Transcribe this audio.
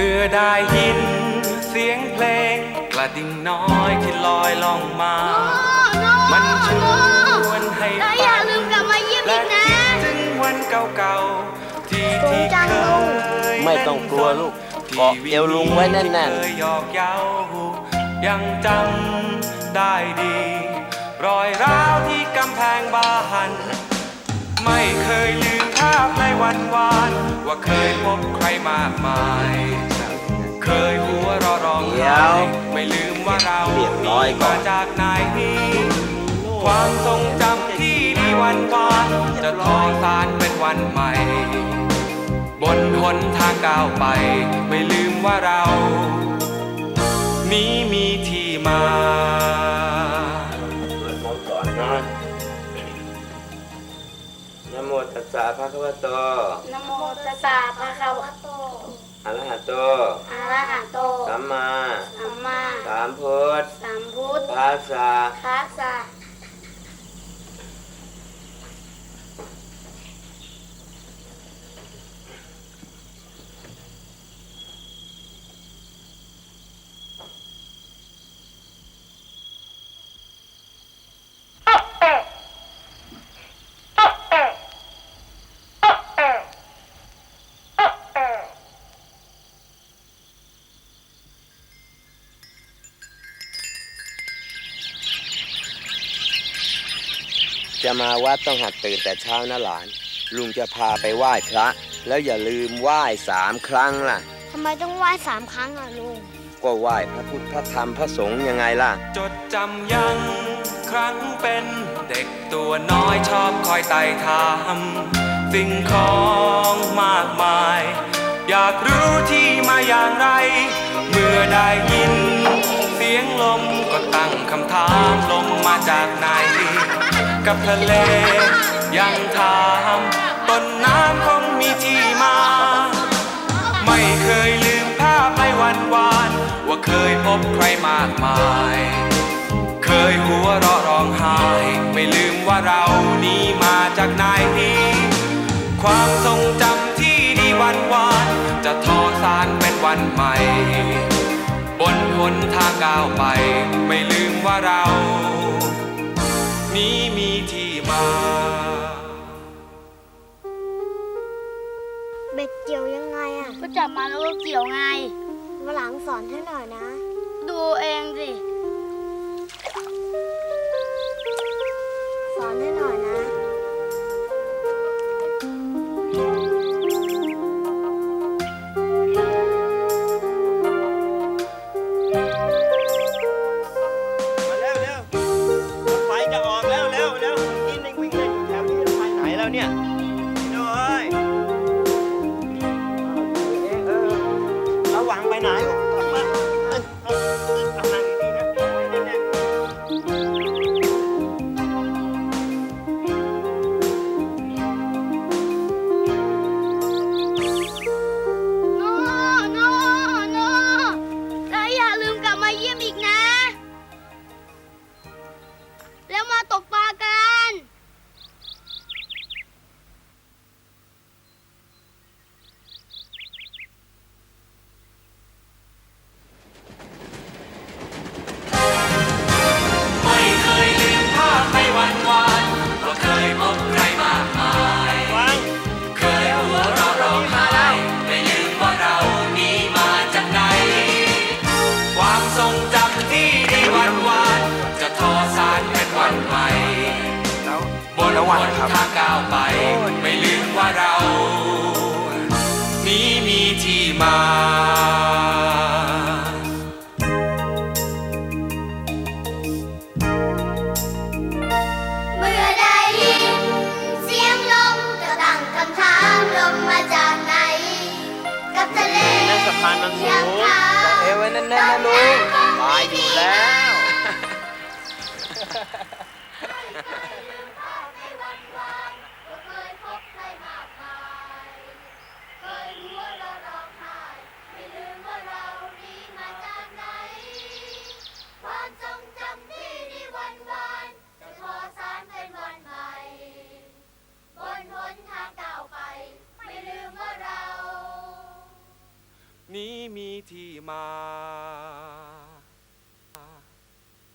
มื่อได้ยินเสียงเพลง กระดิ่งน้อยที่ลอยล่องมา มันชวนให้แล้อย่าลืมกลับมาเยี่ยมอีกนะถึงวันเก่าๆที่ที่เคยไม่ต้องกลัวลูกเกาะเอวลุงไว้แน่นๆเคยหยอกเย้ายังจำได้ดี รอยร้าวที่กำแพงบ้าน ไม่เคยลืมาพในวันวาน ว่าเคยพบใครมากมาย เคยหัวเรอร้องเดี๋ไห้ยวไม่ลืมว่าเราเรียบร้อยก่อมานจากไหนความทรงจำที่ดีวันวานจะทอสารเป็นวันใหม่ บนหนทางก้าวไป ไม่ลืมว่าเรานี้ะภะคะวะโตนะโมตัสสะภะคะวะโตอะระหะโตอะระหะโตสัมมาสัมมาสามพุทธสัมพุทธภาษาคัสสะ จะมาวัดต้องหัดตื่นแต่เช้านะหลาน ลุงจะพาไปไหว้พระ แล้วอย่าลืมไหว้สามครั้งล่ะ ทำไมต้องไหว้สามครั้งอะลุง ก็ไหว้พระพุทธพระธรรมพระสงฆ์ยังไงล่ะ จดจำยังครั้งเป็นเด็กตัวน้อยชอบคอยไต่ถามสิ่งของมากมาย อยากรู้ที่มาอย่างไร เมื่อได้ยิน เสียงลมก็ตั้งคำถามลมมาจากไหน กับทะเล ยังถามต้นน้ำคงมีที่มา ไม่เคยลืมภาพในวันวาน ว่าเคยพบใครมากมาย เคยหัวเราะร้องไห้ ไม่ลืมว่าเรานี้มาจากไหนความทรงจำที่ดีวันวาน จะทอสารเป็นวันใหม่ บนหนทางก้าวไป ไม่ลืมว่าเรา นี้มีที่มาเบ็ดเกี่ยวยังไงอะก็จับมาแล้วก็เกี่ยวไงวันหลังสอนให้หน่อยนะ ดูเองสิส บนหนทางก้าวไป ไม่ลืมว่าเรา นี้มีที่มาเมื่อได้ยินเสียงลมก็ตั้งคำถามลมมาจากไหนกับทะเลนั่นสะพานมันสูงยังถามเอวไว้แน่นๆนะลุงตายอยู่แล้ ที่มา